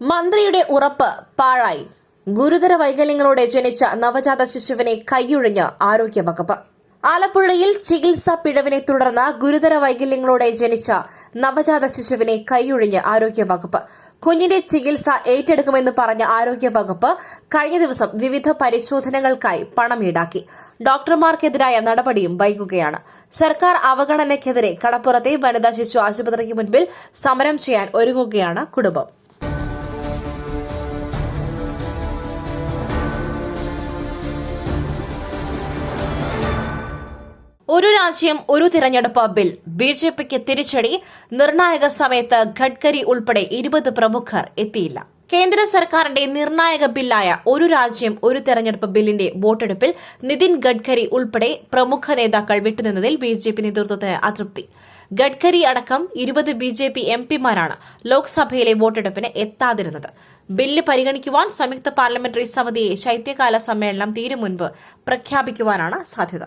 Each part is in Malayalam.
മന്ത്രിയുടെ ഉറപ്പ് പാഴായി. ഗുരുതര വൈകല്യങ്ങളോടെ ജനിച്ച നവജാത ശിശുവിനെ കൈയൊഴിഞ്ഞ് ആരോഗ്യവകുപ്പ്. ആലപ്പുഴയിൽ ചികിത്സാ പിഴവിനെ തുടർന്ന് ഗുരുതര വൈകല്യങ്ങളോടെ ജനിച്ച നവജാത ശിശുവിനെ കൈയൊഴിഞ്ഞ് ആരോഗ്യവകുപ്പ്. കുഞ്ഞിന്റെ ചികിത്സ ഏറ്റെടുക്കുമെന്ന് പറഞ്ഞ ആരോഗ്യവകുപ്പ് കഴിഞ്ഞ ദിവസം വിവിധ പരിശോധനകൾക്കായി പണം ഈടാക്കി ഡോക്ടർമാർക്കെതിരായ നടപടിയും വൈകുകയാണ്. സർക്കാർ അവഗണനയ്ക്കെതിരെ കടപ്പുറത്തെ വനിതാ ശിശു ആശുപത്രിക്ക് മുൻപിൽ സമരം ചെയ്യാൻ ഒരുങ്ങുകയാണ് കുടുംബം. ഒരു രാജ്യം ഒരു തിരഞ്ഞെടുപ്പ് ബിൽ. ബി ജെ പിക്ക് തിരിച്ചടി. നിർണായക സമയത്ത് ഗഡ്കരി ഉൾപ്പെടെ ഇരുപത് പ്രമുഖർ എത്തിയില്ല. കേന്ദ്ര സർക്കാരിന്റെ നിർണായക ബില്ലായ ഒരു രാജ്യം ഒരു തെരഞ്ഞെടുപ്പ് ബില്ലിന്റെ വോട്ടെടുപ്പിൽ നിതിൻ ഗഡ്കരി ഉൾപ്പെടെ പ്രമുഖ നേതാക്കൾ വിട്ടുനിന്നതിൽ ബി ജെ പി നേതൃത്വത്തിന് അതൃപ്തി. ഗഡ്കരി അടക്കം ഇരുപത് ബി ജെ പി എം പിമാരാണ് ലോക്സഭയിലെ വോട്ടെടുപ്പിന് എത്താതിരുന്നത്. ബില്ല് പരിഗണിക്കുവാൻ സംയുക്ത പാർലമെന്ററി സമിതിയെ ശൈത്യകാല സമ്മേളനം തീരും മുൻപ് പ്രഖ്യാപിക്കുവാനാണ് സാധ്യത.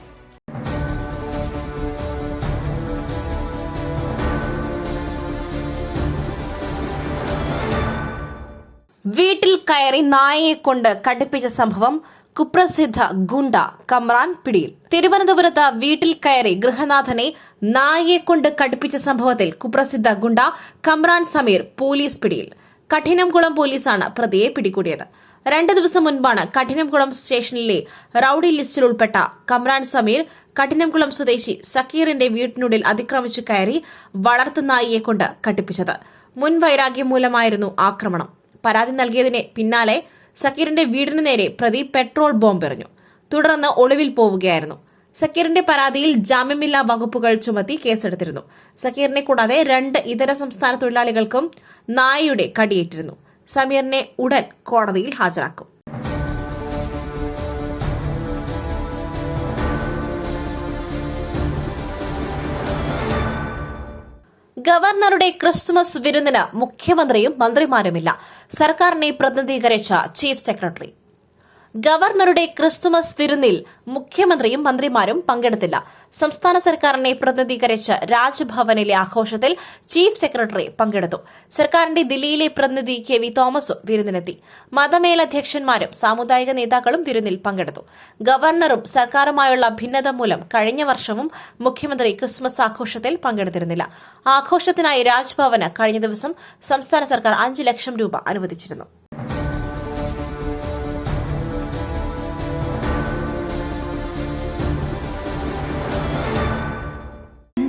വീട്ടിൽ കയറി നായയെ കൊണ്ട് കടുപ്പിച്ച സംഭവം കുപ്രസിദ്ധ ഗുണ്ട കമ്രാൻ പിടിയിൽ. തിരുവനന്തപുരത്ത് വീട്ടിൽ കയറി ഗൃഹനാഥനെ നായയെ കൊണ്ട് കടുപ്പിച്ച സംഭവത്തിൽ കുപ്രസിദ്ധ ഗുണ്ട കമ്രാൻ സമീർ പോലീസ് പിടിയിൽ. കഠിനംകുളം പോലീസാണ് പ്രതിയെ പിടികൂടിയത്. രണ്ട് ദിവസം മുൻപാണ് കഠിനംകുളം സ്റ്റേഷനിലെ റൌഡി ലിസ്റ്റിൽ ഉൾപ്പെട്ട കമ്രാൻ സമീർ കഠിനംകുളം സ്വദേശി സക്കീറിന്റെ വീട്ടിനുള്ളിൽ അതിക്രമിച്ചു കയറി വളർത്തുനായിയെ കൊണ്ട് കട്ടിപ്പിച്ചത് മുൻ വൈരാഗ്യം മൂലമായിരുന്നു ആക്രമണം. പരാതി നൽകിയതിന് പിന്നാലെ സക്കീറിന്റെ വീടിന് നേരെ പ്രതി പെട്രോൾ ബോംബ് എറിഞ്ഞു. തുടർന്ന് ഒളിവിൽ പോവുകയായിരുന്നു. സക്കീറിന്റെ പരാതിയിൽ ജാമ്യമില്ലാ വകുപ്പുകൾ ചുമത്തി കേസെടുത്തിരുന്നു. സക്കീറിനെ കൂടാതെ രണ്ട് ഇതര സംസ്ഥാന തൊഴിലാളികൾക്കും നായയുടെ കടിയേറ്റിരുന്നു. സമീറിനെ ഉടൻ കോടതിയിൽ ഹാജരാക്കും. ഗവർണറുടെ ക്രിസ്മസ് വിരുന്നിന് മുഖ്യമന്ത്രിയും മന്ത്രിമാരുമില്ല. സർക്കാരിനെ പ്രതിനിധീകരിച്ച ചീഫ് സെക്രട്ടറി. ഗവർണറുടെ ക്രിസ്തുമസ് വിരുന്നിൽ മുഖ്യമന്ത്രിയും മന്ത്രിമാരും പങ്കെടുത്തില്ല. സംസ്ഥാന സർക്കാരിനെ പ്രതിനിധീകരിച്ച് രാജ്ഭവനിലെ ആഘോഷത്തിൽ ചീഫ് സെക്രട്ടറി പങ്കെടുത്തു. സർക്കാരിന്റെ ദില്ലിയിലെ പ്രതിനിധി കെ വി തോമസും വിരുന്നിനെത്തി. മതമേലധ്യക്ഷന്മാരും സാമുദായിക നേതാക്കളും വിരുന്നിൽ പങ്കെടുത്തു. ഗവർണറും സർക്കാരുമായുള്ള ഭിന്നത മൂലം കഴിഞ്ഞ വർഷവും മുഖ്യമന്ത്രി ക്രിസ്മസ് ആഘോഷത്തിൽ പങ്കെടുത്തിരുന്നില്ല. ആഘോഷത്തിനായി രാജ്ഭവന് കഴിഞ്ഞ ദിവസം സംസ്ഥാന സർക്കാർ അഞ്ച് ലക്ഷം രൂപ അനുവദിച്ചിരുന്നു.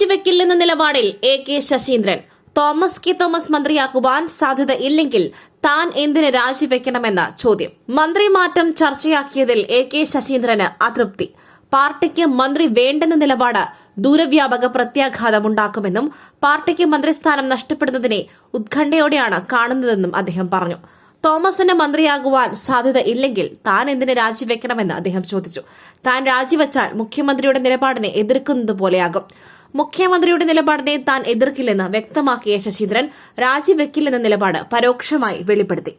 രാജിവെക്കില്ലെന്ന നിലപാടിൽ A K Saseendran. Thomas K Thomas മന്ത്രിയാക്കുവാൻ സാധ്യത ഇല്ലെങ്കിൽ താൻ എന്തിന് രാജിവെക്കണമെന്ന ചോദ്യം. മന്ത്രി മാറ്റം ചർച്ചയാക്കിയതിൽ എ കെ ശശീന്ദ്രന് അതൃപ്തി. പാർട്ടിക്ക് മന്ത്രി വേണ്ടെന്ന നിലപാട് ദൂരവ്യാപക പ്രത്യാഘാതമുണ്ടാക്കുമെന്നും പാർട്ടിക്ക് മന്ത്രിസ്ഥാനം നഷ്ടപ്പെടുന്നതിനെ ഉത്കണ്ഠയോടെയാണ് കാണുന്നതെന്നും അദ്ദേഹം പറഞ്ഞു. തോമസിന് മന്ത്രിയാകുവാൻ സാധ്യത ഇല്ലെങ്കിൽ താൻ എന്തിന് രാജിവെക്കണമെന്ന് അദ്ദേഹം ചോദിച്ചു. താൻ രാജിവെച്ചാൽ മുഖ്യമന്ത്രിയുടെ നിലപാടിനെ എതിർക്കുന്നത് പോലെയാകും മുഖ്യമന്ത്രിയുടെ നിലപാടിനെ താൻ എതിർക്കില്ലെന്ന് വ്യക്തമാക്കിയ ശശീന്ദ്രൻ രാജിവെക്കില്ലെന്ന നിലപാട് പരോക്ഷമായി വെളിപ്പെടുത്തി.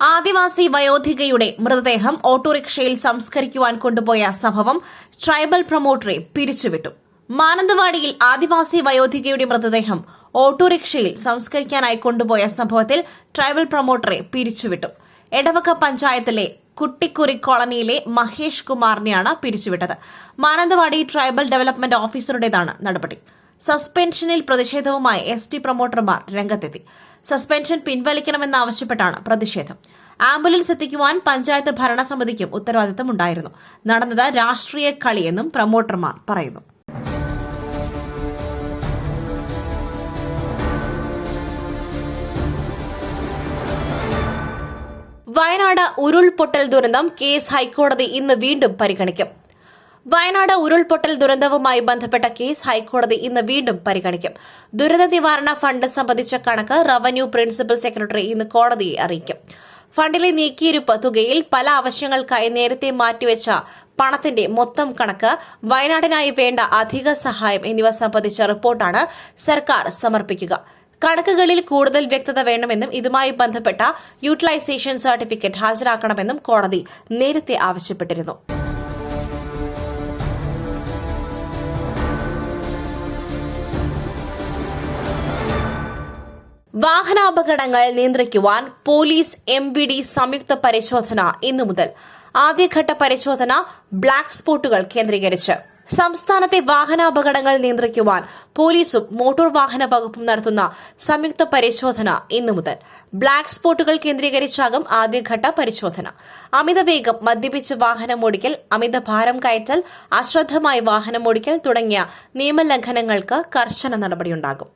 ആദിവാസി വയോധികയുടെ മൃതദേഹം ഓട്ടോറിക്ഷയിൽ സംസ്കരിക്കുവാൻ കൊണ്ടുപോയ സംഭവം ട്രൈബൽ പ്രൊമോട്ടറെ പിരിച്ചുവിട്ടു. മാനന്തവാടിയിൽ ആദിവാസി വയോധികയുടെ മൃതദേഹം ഓട്ടോറിക്ഷയിൽ സംസ്കരിക്കാനായി കൊണ്ടുപോയ സംഭവത്തിൽ ട്രൈബൽ പ്രൊമോട്ടറെ പിരിച്ചുവിട്ടു. എടവക്ക പഞ്ചായത്തിലെ കുട്ടിക്കുറി കോളനിയിലെ മഹേഷ് കുമാറിനെയാണ് പിരിച്ചുവിട്ടത്. മാനന്തവാടി ട്രൈബൽ ഡെവലപ്മെന്റ് ഓഫീസറുടേതാണ് നടപടി. സസ്പെൻഷനിൽ പ്രതിഷേധവുമായി എസ് ടി പ്രൊമോട്ടർമാർ രംഗത്തെത്തി. സസ്പെൻഷൻ പിൻവലിക്കണമെന്നാവശ്യപ്പെട്ടാണ് പ്രതിഷേധം. ആംബുലൻസ് എത്തിക്കുവാൻ പഞ്ചായത്ത് ഭരണസമിതിക്കും ഉത്തരവാദിത്തമുണ്ടായിരുന്നു. നടന്നത് രാഷ്ട്രീയ കളിയെന്നും പ്രൊമോട്ടർമാർ പറയുന്നു. വയനാട് ഉരുൾപൊട്ടൽ ദുരന്തം കേസ് ഹൈക്കോടതി ഇന്ന് വീണ്ടും പരിഗണിക്കും. വയനാട് ഉരുൾപൊട്ടൽ ദുരന്തവുമായി ബന്ധപ്പെട്ട കേസ് ഹൈക്കോടതി ഇന്ന് വീണ്ടും പരിഗണിക്കും. ദുരന്ത നിവാരണ ഫണ്ട് സംബന്ധിച്ച കണക്ക് റവന്യൂ പ്രിൻസിപ്പൽ സെക്രട്ടറി ഇന്ന് കോടതിയെ അറിയിക്കും. ഫണ്ടിലെ നീക്കിയിരുപ്പ് തുകയിൽ പല ആവശ്യങ്ങൾക്കായി നേരത്തെ മാറ്റിവെച്ച പണത്തിന്റെ മൊത്തം കണക്ക് വയനാടിനായി വേണ്ട അധിക സഹായം എന്നിവ സംബന്ധിച്ച റിപ്പോർട്ടാണ് സർക്കാർ സമർപ്പിക്കുക. കണക്കുകളിൽ കൂടുതൽ വ്യക്തത വേണമെന്നും ഇതുമായി ബന്ധപ്പെട്ട യൂട്ടിലൈസേഷൻ സർട്ടിഫിക്കറ്റ് ഹാജരാക്കണമെന്നും കോടതി നേരത്തെ ആവശ്യപ്പെട്ടിരുന്നു. വാഹനാപകടങ്ങൾ നിയന്ത്രിക്കുവാൻ പോലീസ് എം വി ഡി സംയുക്ത പരിശോധന ഇന്നു മുതൽ ആദ്യഘട്ട പരിശോധന ബ്ലാക്ക് സ്പോട്ടുകൾ കേന്ദ്രീകരിച്ച്. സംസ്ഥാനത്തെ വാഹനാപകടങ്ങൾ നിയന്ത്രിക്കുവാൻ പോലീസും മോട്ടോർ വാഹന വകുപ്പും നടത്തുന്ന സംയുക്ത പരിശോധന ഇന്നു മുതൽ. ബ്ലാക്ക് സ്പോട്ടുകൾ കേന്ദ്രീകരിച്ചാകും ആദ്യഘട്ട പരിശോധന. അമിതവേഗം മദ്യപിച്ച് വാഹനമോടിക്കൽ അമിത ഭാരം കയറ്റൽ അശ്രദ്ധമായി വാഹനമോടിക്കൽ തുടങ്ങിയ നിയമലംഘനങ്ങൾക്ക് കർശന നടപടിയുണ്ടാകും.